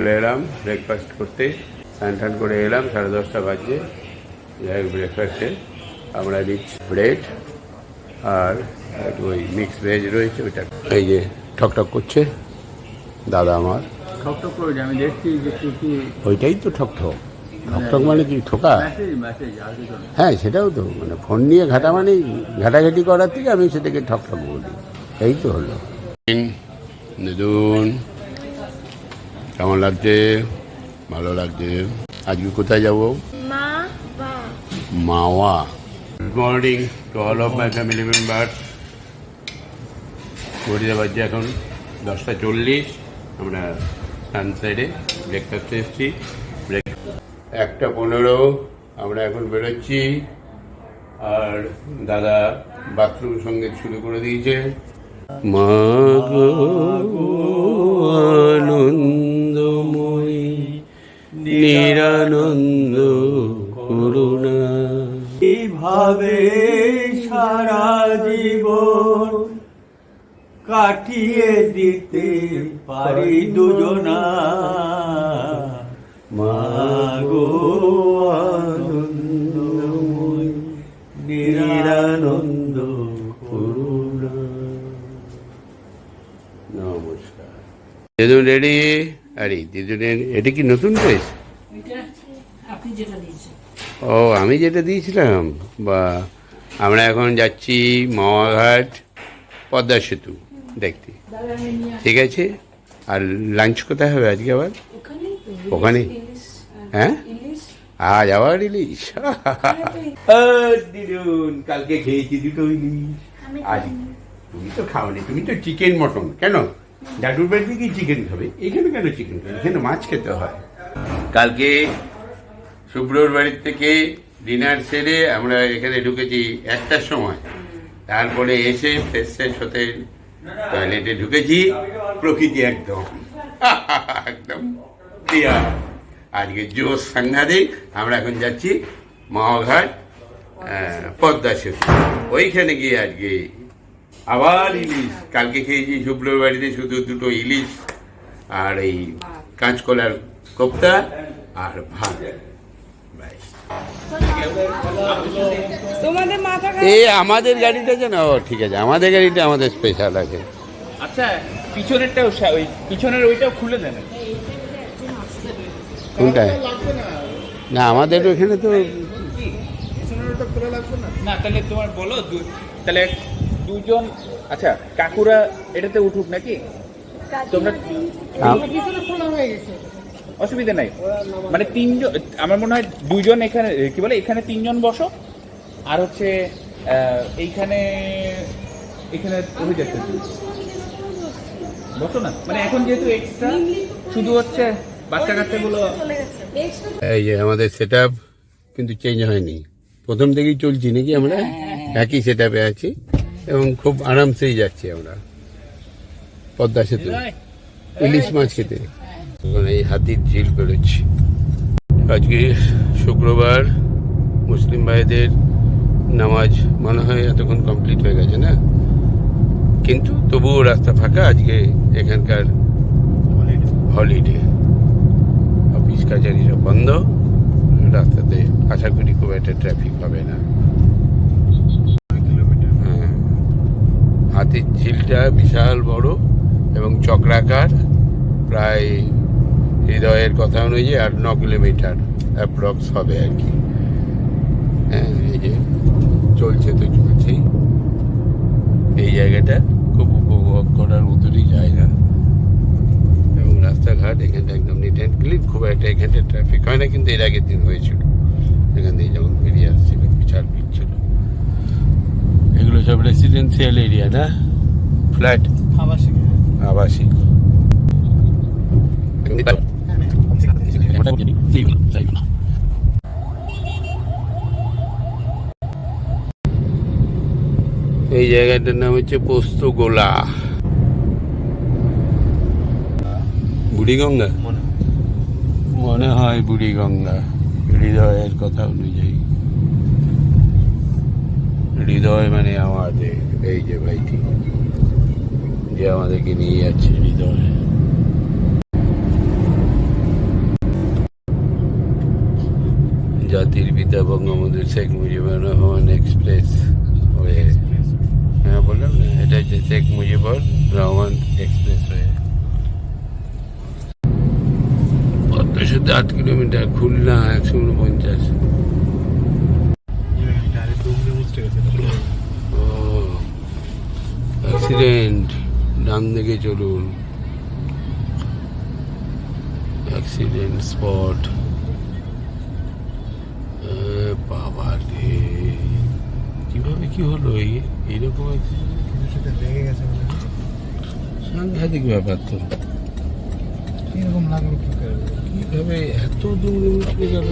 চলে এলাম ব্রেকফাস্ট করতে। স্নান টান করে এলাম সাড়ে দশটা বাজছে যাই ব্রেকফাস্টে আমরা নিচ্ছি ব্রেড আর ওই মিক্স ভেজ রয়েছে ওইটা। এই যে ঠকঠক করছে দাদা আমার। ঠকঠক করে আমি দেখছি যে কি কি ওইটাই তো ঠকঠক ঠকঠক মানে কি ঠোকা? হ্যাঁ সেটাও তো মানে ফোন নিয়ে ঘাটা মানে ঘাটাঘাটি করার থেকে আমি সেটাকে ঠকঠক বলি। এই তো হলো। দিদুন কেমন লাগছে ভালো লাগছে আজকে কোথায় যাব Mawa good morning to all of my family members ঘড়িতে বাজছে এখন দশটা চল্লিশ আমরা সানসাইডে ব্রেকফাস্টে এসেছি ব্রেক একটা পনেরো আমরা এখন বেরোচ্ছি আর দাদা বাথরুম সঙ্গে শুরু করে দিয়েছে। মা গো আনন্দময়ী নিরানন্দ করুণা। এইভাবে সারা জীবন কাটিয়ে দিতে পারি দুজনা। মাগো আনন্দময়ী নিরানন্দ করুণা। নমস্কার। রেডি? আরে দিদুনের এটা কি নতুন ড্রেস দিয়েছেন ও আমি যেটা দিয়েছিলাম বা আমরা এখন যাচ্ছি মাওয়াঘাট পদ্মা সেতু দেখতে। ঠিক আছে? আর লাঞ্চ কোথায় হবে আজকে আবার? ওখানে? হ্যাঁ? আজ আবার ইলিশ দিদুন কালকে খেয়েছি দুটো ইলিশ। আজ তুমি তো খাওনি তুমি তো চিকেন মটন কেন? ডাডুর বাড়িতে কি চিকেন খাবে? এখানে কেন চিকেন খাবে? এখানে মাছ খেতে হয়। কালকে শুভ্রর বাড়ির থেকে ডিনার সেরে আমরা এখানে ঢুকেছি একটার সময়। তারপরে এসে ফ্রেশ ফ্রেশ হতে টয়লেটে ঢুকেছি। প্রকৃতি একদম। একদম ক্লিয়ার আজকে জোশ সাংঘাতিক, আমরা এখন যাচ্ছি মহাঘাট পদ্মা সেতু। ওইখানে গিয়ে আজকে আবার ইলিশ। কালকে খেয়েছি শুভ্রর বাড়িতে শুধু দুটো ইলিশ আর এই কাঁচকলার কোপ্তা আর ভাত। তোমাদের মাথা এ আমাদের গাড়িটা যেন ও ঠিক আছে আমাদের গাড়িটা আমাদের স্পেশাল আছে। আচ্ছা পিছনেরটাও সা- ওই পিছনের ওইটাও খুলে দেন। কোনটায় না। আমাদের ওখানে তো না? তাহলে তোমার বলো তাহলে দুজন আচ্ছা কাকুরা এটাতে উঠুক নাকি? তোমরা অসুবিধা নাই। মানে তিনজন আমার মনে হয় দুজন এখানে কি বলে এখানে তিনজন বসো আর হচ্ছে এইখানে এখানে হয়ে যাচ্ছে বসো না। মানে এখন যেহেতু এক্সট্রা শুধু হচ্ছে বাচ্চা কাচ্চাগুলো এই যে আমাদের সেট কিন্তু চেঞ্জ হয়নি। প্রথম থেকেই চলছি নাকি আমরা? একই সেট আছি এবং খুব আরামসেই যাচ্ছি আমরা। পদ্মা সেতু। ইলিশ মাছ খেতে। এখন এই হাতির ঝিল বেরোচ্ছি আজকে শুক্রবার মুসলিম ভাইদের নামাজ মনে হয় এতক্ষণ কমপ্লিট হয়ে গেছে না? কিন্তু তবুও রাস্তা ফাঁকা আজকে এখানকার হলিডে। অফিস কাছারি সব বন্ধ। রাস্তাতে আশা করি খুব একটা ট্রাফিক হবে না। হ্যাঁ। হাতির ঝিলটা বিশাল বড়। এবং চক্রাকার প্রায় হৃদয়ের কথা অনুযায়ী আট ন কিলোমিটার অ্যাপ্রক্স হবে আর কি। হ্যাঁ এই যে চলছে তো চলছেই এই জায়গাটা খুব উপভোগ করার মতনই জায়গা। এবং রাস্তাঘাট এখানটা একদম নিট অ্যান্ড ক্লিন খুব একটা এখানটা ট্রাফিক হয় না, কিন্তু এর আগের দিন হয়েছিল। এখান থেকে যখন বেরিয়ে আসছিল, বিশাল ভিড় ছিল। এগুলো সব রেসিডেন্সিয়াল এরিয়া না? ফ্ল্যাট আবাসিক। এই জায়গাটার নাম হচ্ছে পোস্ত গোলা। বুড়িগঙ্গা? মনে হয় বুড়িগঙ্গা। হৃদয়ের কথা অনুযায়ী। হৃদয় মানে আমাদের এই যে ভাইটি। যে আমাদেরকে নিয়ে যাচ্ছে হৃদয়ে জাতির পিতা বঙ্গবন্ধু শেখ মুজিবুর রহমান এক্সপ্রেস হয়ে হ্যাঁ বললাম না এটা হচ্ছে শেখ মুজিবুর রহমান এক্সপ্রেস হয়ে পদ্মশো আট কিলোমিটার খুলনা একশো উনপঞ্চাশ। অ্যাক্সিডেন্ট। ডান দিকে চলুন। অ্যাক্সিডেন্ট স্পট বাবা রে। কীভাবে কি হলো? এই এইরকম সাংঘাতিক ব্যাপার তো। এরকম লাগল কি কীভাবে এত দূর উঠে গেল?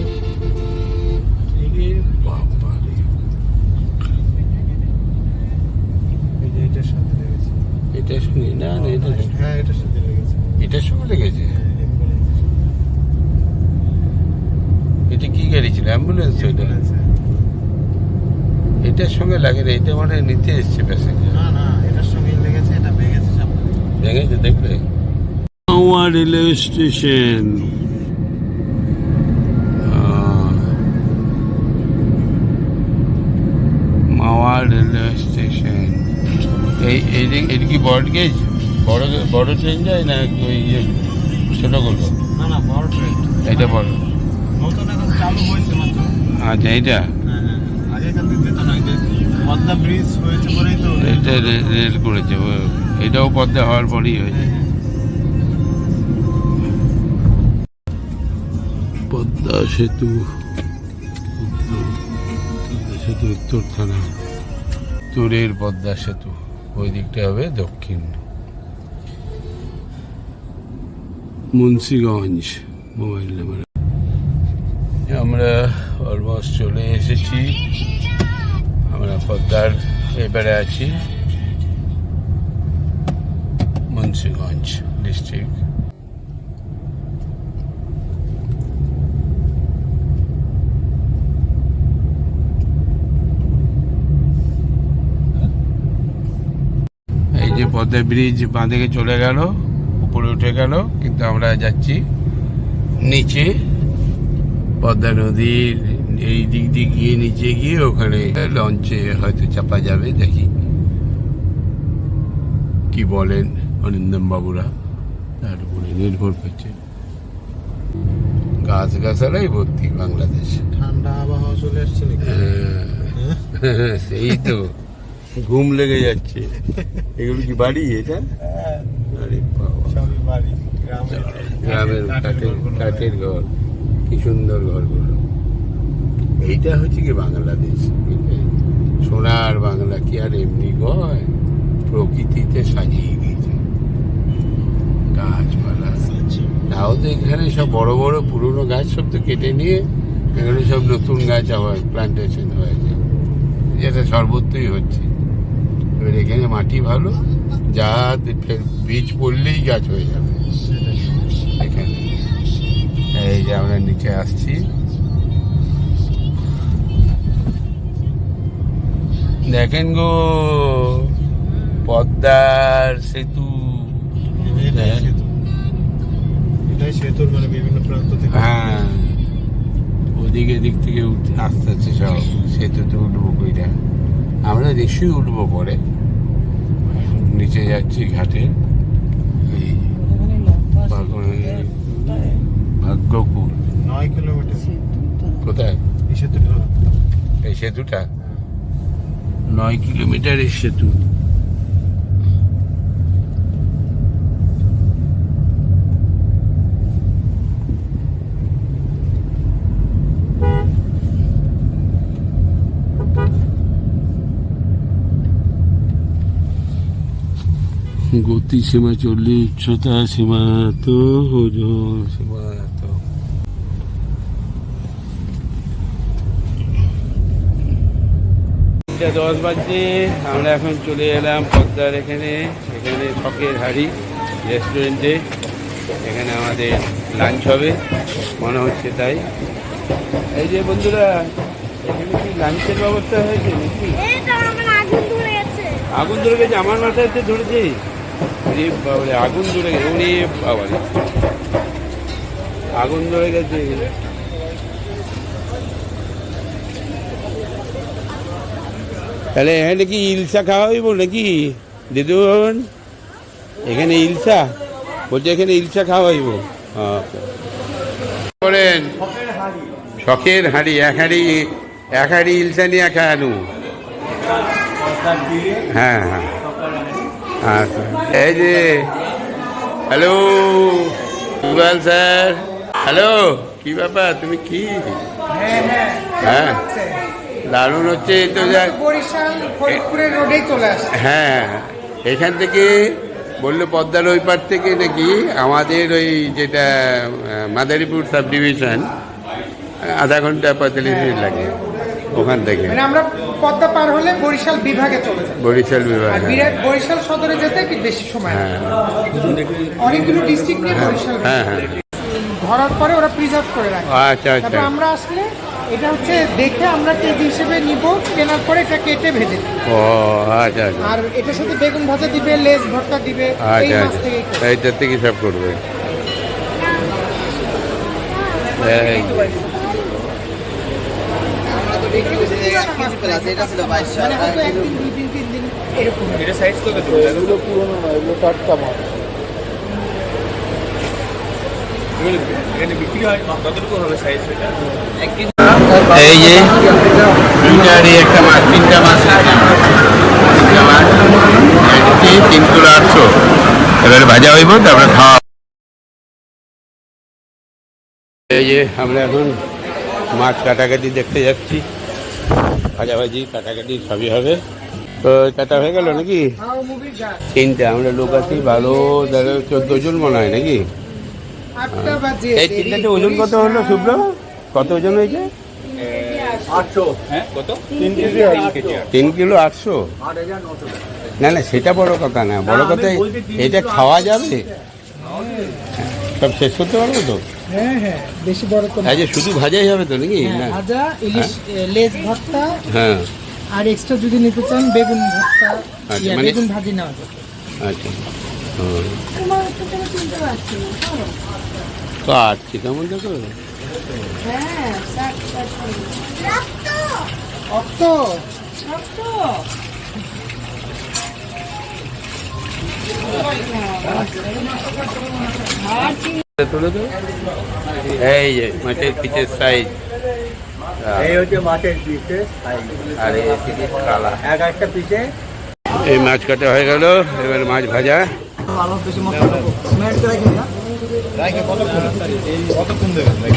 বাবা রে এই যে এটার সাথে লেগেছে এটা শুনি না না এটা হ্যাঁ এটার সাথে লেগেছে। এটার সঙ্গে লেগেছে? এটা কি গাড়ি ছিল? অ্যাম্বুলেন্স এটা এটার সঙ্গে লাগে না এটা মানে নিতে এসছে প্যাসেঞ্জার না না এটার সঙ্গে লেগেছে এটা ভেঙেছে সামনে। দেখেছে দেখলে? Mawa railway station Mawa railway এটা কি বড় গেজ বড় বড় ট্রেন যায় না ওই ইয়ে ছোটোগুলো না না বড় ট্রেন এটা বড়। নতুন এখন চালু হয়েছে মাত্র। আচ্ছা এইটা? হ্যাঁ হ্যাঁ। এটা রেল করেছে এটাও পদ্মা হওয়ার পরই হয়েছে। হ্যাঁ। পদ্মা সেতু উত্তর- পদ্মা সেতু উত্তর থানা। উত্তরের পদ্মা সেতু। ওই দিকটা হবে দক্ষিণ। Munshiganj mobile number. আমরা অলমোস্ট চলে এসেছি। আমরা পদ্মার এবারে আছি। মুন্সিগঞ্জ ডিস্ট্রিক্ট এই যে পদ্মা ব্রিজ বাঁধে চলে গেল উপরে উঠে গেল কিন্তু আমরা যাচ্ছি নিচে পদ্মা নদীর এই দিক দিয়ে গিয়ে নিচে গিয়ে ওখানে লঞ্চে হয়তো চাপা যাবে দেখি। কি বলেন অরিন্দম বাবুরা? তার উপরে নির্ভর করছে। গাছ গাছালাই ভর্তি বাংলাদেশ। ঠান্ডা আবহাওয়া চলে আসছে নাকি? হ্যাঁ, সেই তো। ঘুম লেগে যাচ্ছে। এগুলো কি বাড়ি এটা? বাড়ি গ্রামের কাঠের কাঠের ঘর কি সুন্দর ঘরগুলো। এইটা হচ্ছে কি বাংলাদেশ? সোনার বাংলা কি আর এমনি গয় প্রকৃতিতে সাজিয়ে দিয়েছে। গাছপালা। তাও তো এখানে সব বড় বড় পুরনো গাছ সব তো কেটে নিয়ে এখানে সব নতুন গাছ আবার প্লান্টেশন হয়েছে যেটা সর্বত্রই হচ্ছে। এবার এখানে মাটি ভালো যা ফের বীজ পড়লেই গাছ হয়ে যাবে। এখানে। এই যে আমরা নিচে আসছি। দেখেন গো পদ্মার সেতু। এটাই সেতু। এটাই সেতুর মানে বিভিন্ন প্রান্ত থেকে। হ্যাঁ। ওদিকে দিক থেকে উঠে আসতে আসতে সব। সেতুতে উঠবো কইটা আমরা নিশ্চয়ই উঠবো পরে। নিচে যাচ্ছি ঘাটে। ভাগ্যকুল নয় কিলোমিটার। কোথায়? এই সেতুটা। এই সেতুটা? নয় কিলোমিটারের সেতু। গতি সীমা চল্লিশ উচ্চতা সীমা তো ওজন সীমা এটা দশ বাজছে আমরা এখন চলে এলাম পদ্মার এখানে এখানে শখের হাড়ি রেস্টুরেন্টে। এখানে আমাদের লাঞ্চ হবে মনে হচ্ছে তাই। এই যে বন্ধুরা এখানে কি লাঞ্চের ব্যবস্থা হয়েছে নাকি? আগুন ধরে গেছে। আগুন ধরে গেছে আমার মাথায় তো ধরেছে। যে মানে আগুন ধরে গেছে, উনি বাবা আগুন ধরে গেছে। তাহলে এখানে কি ইলসা খাওয়া হইব নাকি? দিদুন, এখানে ইলসা? বলছে এখানে ইলসা খাওয়া হইব। আচ্ছা। করেন, শখের হাঁড়ি, এক হাঁড়ি এক হাঁড়ি ইলসা নিয়ে খাওয়ানো। হ্যাঁ হ্যাঁ। আচ্ছা। এই যে হ্যালো ইকবাল স্যার। হ্যালো কি ব্যাপার? তুমি কি? হ্যাঁ দারুণ হচ্ছে তো হ্যাঁ এখান থেকে বলল পদ্মার ওই পার থেকে নাকি আমাদের ওই যেটা মাদারীপুর সাব ডিভিশন আধা ঘণ্টা পঁয়তাল্লিশ মিনিট লাগে ওখান থেকে। মানে আমরা পদ্মা পার হলে বরিশাল বিভাগে চলে যাই বরিশাল বিভাগ। আর বিরাট বরিশাল সদরে যেতে একটু বেশি সময় হ্যাঁ। অনেকগুলো ডিস্ট্রিক্ট নিয়ে বরিশাল হ্যাঁ হ্যাঁ। ধরার পরে ওরা প্রিজার্ভ করে রাখে। আচ্ছা আচ্ছা। তারপর আমরা আসলে এটা হচ্ছে দেখে আমরা কেজি হিসেবে নিব কেনার পরে এটা কেটে ভেজে ও আচ্ছা আচ্ছা। আর এটার সাথে বেগুন ভাজা দিবে লেজ ভর্তা দিবে এই আচ্ছা। মাছ আচ্ছা এইটার থেকে সব করবে। এই, এটা সাইজ কত এগুলো পুরোনো না এগুলো টাটকা যে একটা মাছ তিনটা মাছ তিনটা মাছ তিন কিলো আটশো। এবারে ভাজা হইব তারপরে খাওয়া এই যে আমরা এখন মাছ কাটাকাটি দেখতে যাচ্ছি। ভাজাভাজি কাটাকাটি সবই হবে। তো কাটা হয়ে গেল নাকি? তিনটে আমরা লোক আছি ভালো ধরো চোদ্দ জন মনে হয় নাকি? আটটা এই তিনটাতে ওজন কত হলো শুভ্র? কত ওজন হয়েছে? হ্যাঁ কত? তিন কিলো আটশো? না না সেটা বড় কথা না বড় কথা এটা খাওয়া যাবে? সব শেষ করতে পারব তো? হ্যাঁ হ্যাঁ বেশি বড় তো না। আজ শুধু ভাজাই হবে তো নাকি? হ্যাঁ, না। ভাজা ইলিশ লেজ ভর্তা হ্যাঁ। আর এক্সট্রা যদি নিতে চান বেগুন ভর্তা আচ্ছা, মানে- বেগুন ভাজি নেওয়া যাবে। আচ্ছা। কাটছি কেমন দেখো অক্ত তুলে এই যে মাছের পিচের সাইজ এই হচ্ছে মাছের পিসে আর এই কালা এক একটা পিসে এই মাছ কাটা হয়ে গেল এবার মাছ ভাজা।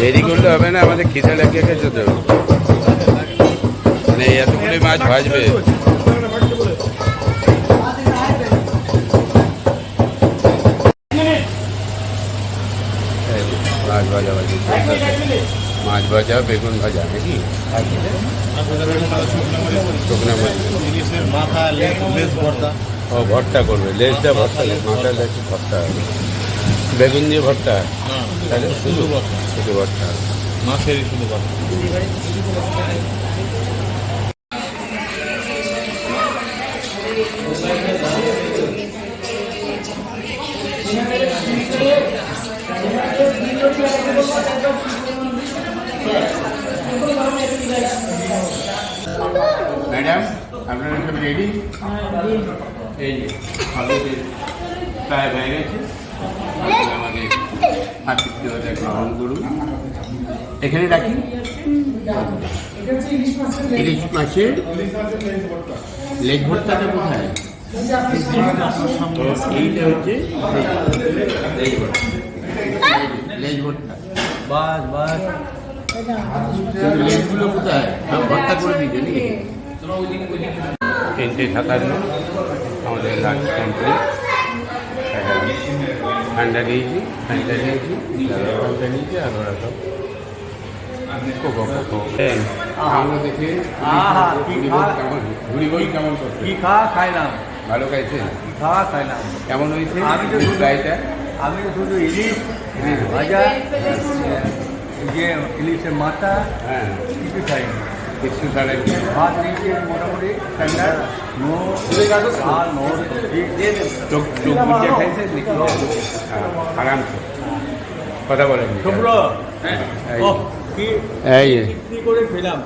দেরি করলে হবে না আমাদের খিদে লেগে গেছে তো। মানে এতগুলি মাছ ভাজবে। ভাজা ভাজি। মাছ ভাজা, বেগুন ভাজা, নাকি? শুকনো ও, ভর্তা করবে। লেজটা ভর্তা মাথা লেজ ভর্তা বেগুন দিয়ে ভর্তা? তাহলে শুধু ভর্তা শুধু ভর্তা। মাছের শুধু ভর্তা। আপনারা সব রেডি এই যে আমাদের প্রায় হয়ে গেছে। আমাদের আতিথ্যতা গ্রহণ করুন। এখানে রাখি? ইলিশ মাছের লেগ ভর্তাটা কোথায়? এইটা হচ্ছে লেজ ভর্তা। লেজ ভর্তা। বাস বাস। লেজগুলো কোথায়? ভর্তা করে দিতে নাকি? তিনটে সাতান্ন আমাদের লাঞ্চ কমপ্লিট ঠান্ডা দিয়েছি ঠান্ডা দিয়েছি ঠান্ডা নিয়েছি আর ওরা সব খাইলাম ভালো খাইছে? কেমন হয়েছে? তো শুধু- গাড়িটা? আমি তো শুধু ইলিশ ইলিশ ভাজা এই যে ইলিশের মাথা হ্যাঁ। কিছু খাইনি। কিছু তাহলে। ভাত নিয়েছি মোটামুটি ঠান্ডা। নো আর নো চোখ চোখ বুঝে খাইছে হ্যাঁ, আরামসে কথা বলেন শুভ্র। এই- কি করে খেলাম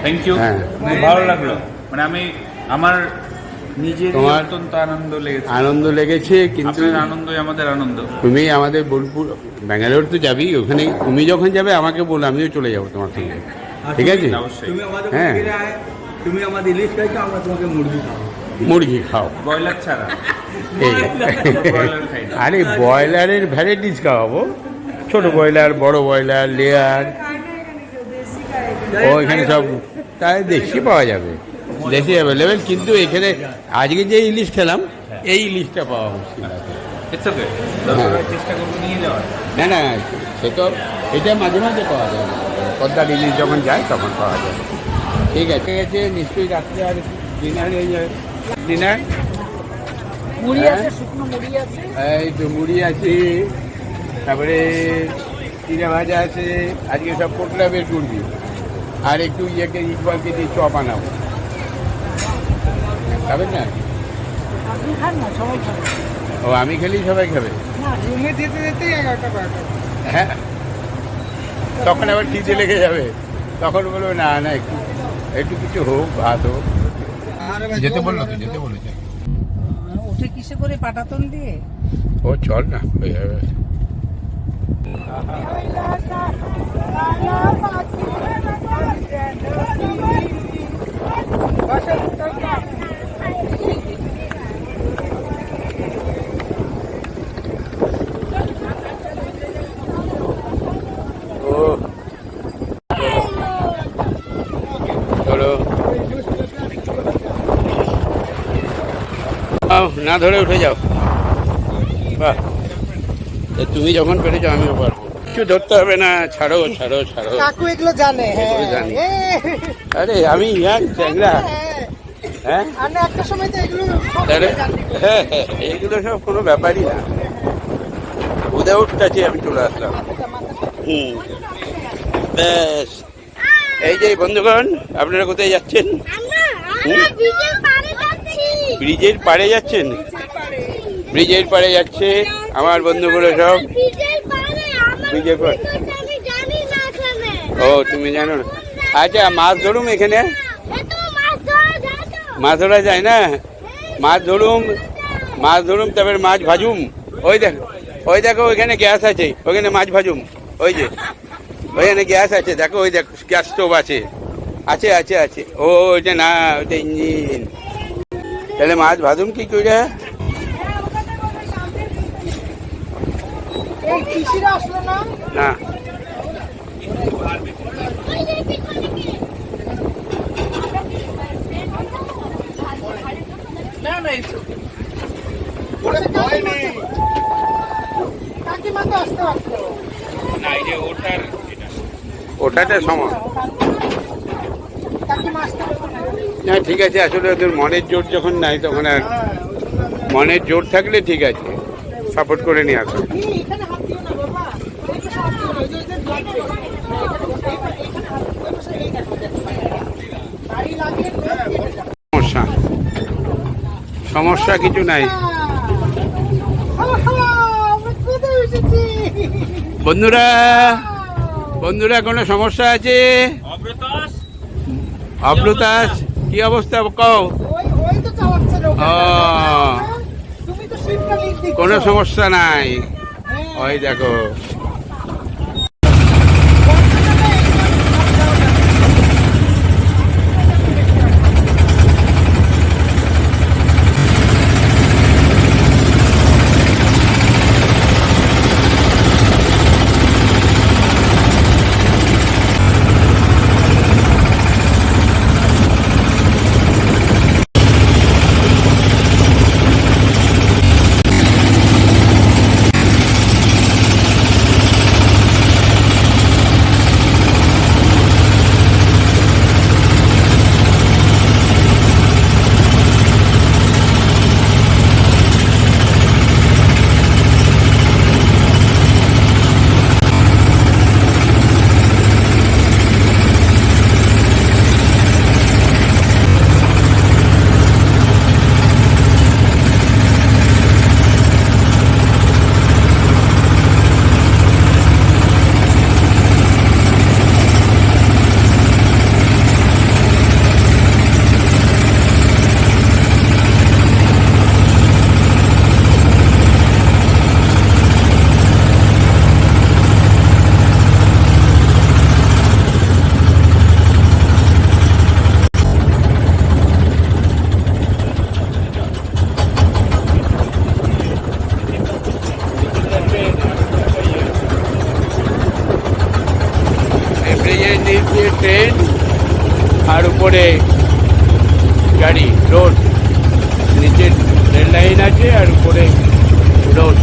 থ্যাংক ইউ হ্যাঁ। ভালো লাগল। মানে আমি আমার নিজের তোমার- অত্যন্ত আনন্দ লেগেছে। আনন্দ লেগেছে কিন্তু আনন্দই আমাদের আনন্দ। তুমি আমাদের বোলপুর ব্যাঙ্গালোর তো যাবি ওখানে তুমি যখন যাবে আমাকে বল আমিও চলে যাব তোমার সঙ্গে। ঠিক আছে? হ্যাঁ। তুমি আমাদের ইলিশ খাইছো আমরা তোমাকে মুরগি খাব মুরগি খাও। ব্রয়লার ছাড়া। আরে ব্রয়লারের ভ্যারাইটিস খাওয়াবো। ছোট ব্রয়লার বড় ব্রয়লার লেয়ার ও এখানে সব তাই দেশি পাওয়া যাবে। দেশি অ্যাভেলেবেল কিন্তু এখানে আজকে যে ইলিশ খেলাম এই ইলিশটা পাওয়া মুশকিল আছে। হয়। চেষ্টা করব নিয়ে যাওয়ার। না না সে তো এটা মাঝে মাঝে পাওয়া যায়। পদ্মার ইলিশ যখন যায় তখন পাওয়া যায়। ঠিক আছে। ঠিক আছে নিশ্চয়ই রাত্রে আর ডিনার হয়ে যাবে। ডিনার? মুড়ি হ্যাঁ? আছে শুকনো মুড়ি আছে। এই তো মুড়ি আছে তারপরে চিড়া ভাজা আছে আজকে সব পোটলা বের করবি আর একটু ইয়েকে ইকবালকে দিয়ে চপ আনাবো। খাবেন না? ও আমি খেলেই সবাই খাবে। হ্যাঁ। তখন আবার খিদে লেগে যাবে? তখন বলব না না একটু একটু কিছু হোক ভাত হোক। যেতে বলল তো যেতে বলেছে। ওঠে কিসে করে পাটাতন দিয়ে? ও চল না হয়ে যাবে। ও চলো আও, না ধরে উঠে যাও। বাহ। তা তুমি যখন পেরেছ আমিও পারব। কিছু ধরতে হবে না ছাড়ো ছাড়ো ছাড়ো। কাকু এগুলো জানে হ্যাঁ। জানি। আরে আমি ইয়াং চ্যাংরা। হ্যাঁ। হ্যাঁ। না একটা সময় তো এগুলো সব হ্যাঁ হ্যাঁ এগুলো সব কোনো ব্যাপারই না। উইদাউট টাচে আমি চলে আসলাম। হুম। ব্যাস। এই যে বন্ধুগণ আপনারা কোথায় যাচ্ছেন আমরা আমরা বিজের পাড়ে যাচ্ছি ব্রিজের পাড়ে যাচ্ছেন? ব্রিজের পাড়ে যাচ্ছে আমার বন্ধুগুলো সব। ব্রিজের পাড়ে। ও, তুমি জানো না। আচ্ছা মাছ ধরুম এখানে? মাছ ধরা যায় না? মাছ ধরুম মাছ ধরুম, তারপরে মাছ ভাজুম। ওই দেখো ওই দেখো, ওইখানে গ্যাস আছে। ওইখানে মাছ ভাজুম। ওই যে, ওইখানে গ্যাস আছে। দেখো, ওই দেখো, গ্যাস স্টোভ আছে। আছে আছে আছে। ও, ওইটা না, ওইটা ইঞ্জিন। তাহলে মাছ ভাজুম কি করে না? না। ওই যে পিছনে কি? কাকিমা তো আসতে পারতো না এই যে ওটার ওটাতে সময় কাকিমা আসতে পারতো না ঠিক আছে আসলে ওদের মনের জোর যখন নাই তখন আর মনের জোর থাকলে ঠিক আছে সাপোর্ট করে নিয়ে আসো। সমস্যা সমস্যা কিছু নাই? বন্ধুরা বন্ধুরা কোনো সমস্যা আছে অপ্লতাস কি অবস্থা কও। কোনো সমস্যা নাই। হ্যাঁ। ওই দেখো। নিচ দিয়ে ট্রেন আর উপরে গাড়ি রোড নিচে রেল লাইন আছে আর উপরে রোড।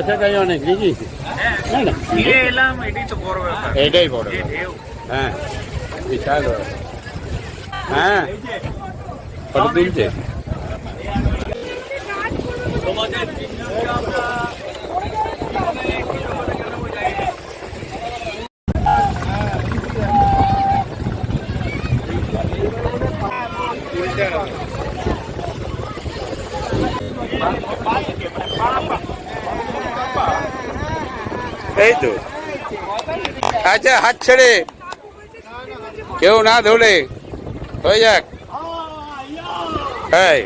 কাছাকাছি অনেক নাকি? হ্যাঁ, এলাম এটাই তো বড় ব্যাপার। এটাই বড় হ্যাঁ বিশাল হ্যাঁ ফটো তুলছে? তোমাদের এই তো। আচ্ছা হাত ছেড়ে। কেউ না ধরে হয়ে যাক। এই।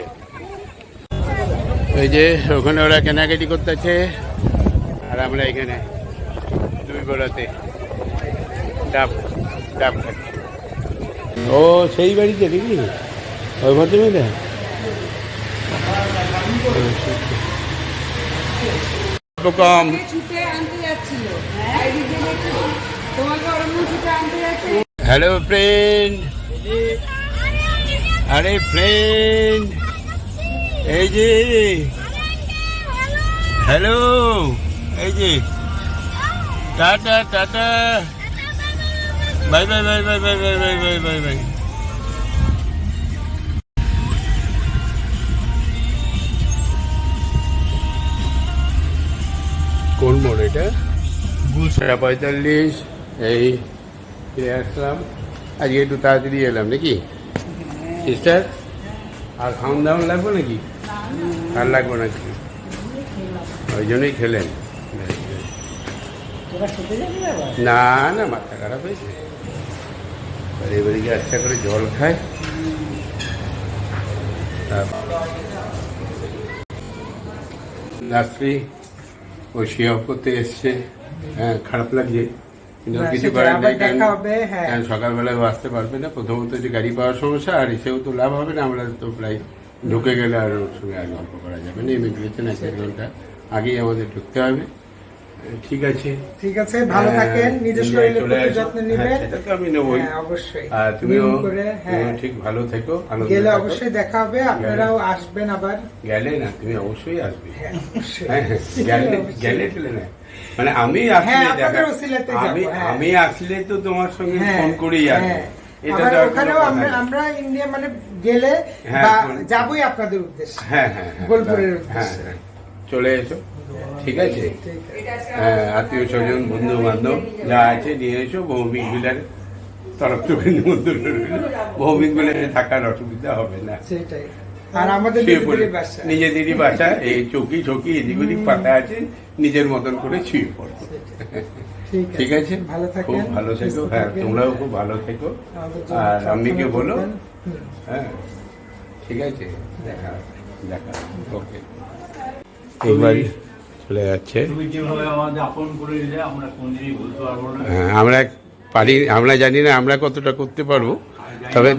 এই যে ওখানে ওরা কেনাকাটি করতেছে। আর আমরা এখানে দুই বেড়াতে ডাব ডাব খাচ্ছি। ও সেই বাড়িতে নাকি? ওই ভদ্রমেয়েটা কম ছুটে আনতে যাচ্ছিল তোমাকে ওরকম ছুটে আনতে যাচ্ছে হ্যালো ফ্রেন্ড আরে ফ্রেন্ড এই যে হ্যালো এই যে tata tata bye bye bye bye bye bye bye bye bye bye কোন মোড় এটা? গুলশা পঁয়তাল্লিশ এই ফিরে আসলাম। আজকে একটু তাড়াতাড়ি এলাম নাকি? সিস্টার আর খাওয়ান দাওয়ান লাগবে নাকি? আর লাগবে নাকি ওই জন্যই খেলেন। না না মাথা খারাপ হয়েছে। এবারে এবারে গিয়ে আচ্ছা করে জল খায়। রাত্রি ও শুয়ে করতে এসছে। হ্যাঁ খারাপ লাগছে। কিছু করার নেই কারণ- হ্যাঁ। সকালবেলায় আসতে পারবে না প্রথমত যে গাড়ি পাওয়ার সমস্যা আর এসেও তো লাভ হবে না আমরা তো প্রায় ঢুকে গেলে আর ওর সঙ্গে আর গল্প করা যাবে না ইমিগ্রেশন এক ঘণ্টা আগেই আমাদের ঢুকতে হবে ঠিক আছে। ঠিক আছে ভালো হ্যাঁ, থাকেন নিজের শরীরের প্রতি যত্ন হ্যাঁ, নেবেন সেটা আমি নেবই। হ্যাঁ, অবশ্যই। তুমিও করে হ্যাঁ। ঠিক ভালো থেকো গেলে অবশ্যই দেখা হবে আপনারাও আসবেন আবার। গেলে না তুমি অবশ্যই আসবে। হ্যাঁ। হ্যাঁ, গেলে গেলে না। মানে আমি আসলে হ্যাঁ, আমি হ্যাঁ। আমি আসলে তো তোমার সঙ্গে হ্যাঁ, ফোন করেই আসব। হ্যাঁ। ওখানেও আমরা আমরা ইন্ডিয়া মানে গেলে হ্যাঁ, যাবই আপনাদের উদ্দেশ্যে। হ্যাঁ হ্যাঁ হ্যাঁ, বোলপুরের হ্যাঁ উদ্দেশ্যে। হ্যাঁ। চলে এসো। ঠিক আছে? হ্যাঁ আত্মীয় স্বজন বন্ধু বান্ধব যা আছে নিয়ে এসো ভৌমিক বিলার তরফ থেকে নিমন্ত্রণ। ভৌমিক বিলারে থাকার অসুবিধা হবে না। সেটাই। আর আমাদের নিজেদেরই বাসা। এই চৌকি চৌকি এদিক ওদিক পাতা আছে নিজের মতন করে শুয়ে পড়ো। ঠিক ঠিক আছে? খুব ভালো থেকো। হ্যাঁ তোমরাও খুব ভালো থেকো। আর আম্মিকে বলো। হ্যাঁ ঠিক আছে? দেখা দেখা ওকে। এইবার চলে যাচ্ছে। তুমি যেভাবে আমাদের আপন করে দিলে আমরা কোনদিনই বলতে পারব না। হ্যাঁ, আমরা পারি আমরা জানি না আমরা কতটা করতে পারব তবে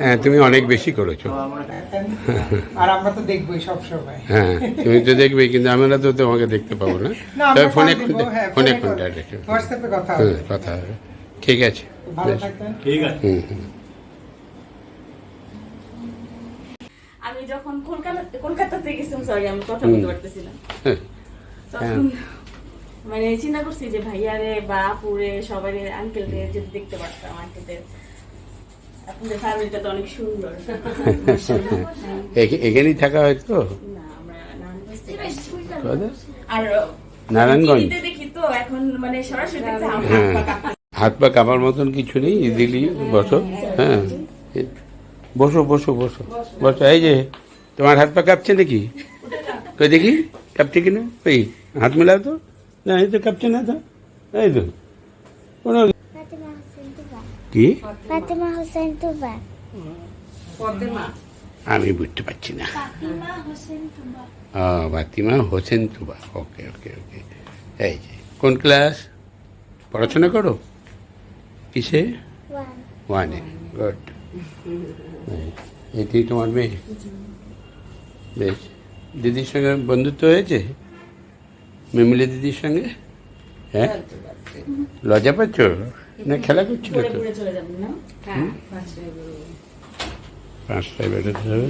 হ্যাঁ, তুমি অনেক বেশি করেছ। তো আমরা আর আমরা তো দেখবোই সব সময় হ্যাঁ তুমি তো দেখবে কিন্তু আমরা তো তোমাকে দেখতে পাবো না। তবে ফোনে ফোনে কন্ট্যাক্ট কথা হ্যাঁ হবে। কথা হবে। ঠিক আছে। ঠিক আছে। হুম হুম। আমি যখন কলকাতা কলকাতাতে গেছিলাম সরি আমি কথা বলতে পারতেছিলাম। হ্যাঁ, মানে চিন্তা করছি যে ভাইয়ারে বা আপুরে সবাই যদি দেখতে পারতাম আঙ্কেলদের আপনাদের ফ্যামিলিটা তো অনেক সুন্দর। এখানেই থাকা হয়তো? আর নারায়ণগঞ্জ? দেখি তো এখন মানে সরাসরি হ্যাঁ। হাত পা। কামার মতন কিছু নেই দিলি বসো। হ্যাঁ বসো বসো বসো। বসো। এই যে তোমার হাত পা কাঁপছে নাকি? কই দেখি? কাঁপছে কিনা ওই হাত মেলাও তো। না এই তো কাঁপছে না তো। এই তো। কোনো কি? আমি বুঝতে পারছি না। বাতিমা হোসেন তুবা। ওকে ওকে ওকে। এই যে কোন ক্লাস? পড়াশোনা করো? কিসে? ওয়ান। ওয়ানে। গুড। এটি তোমার মেয়ে? বেশ। দিদির সঙ্গে বন্ধুত্ব হয়েছে? মেমিলে দিদির সঙ্গে? হ্যাঁ? লজ্জা পাচ্ছ? না খেলা করছিল তো? পাঁচটায় বেরোতে হবে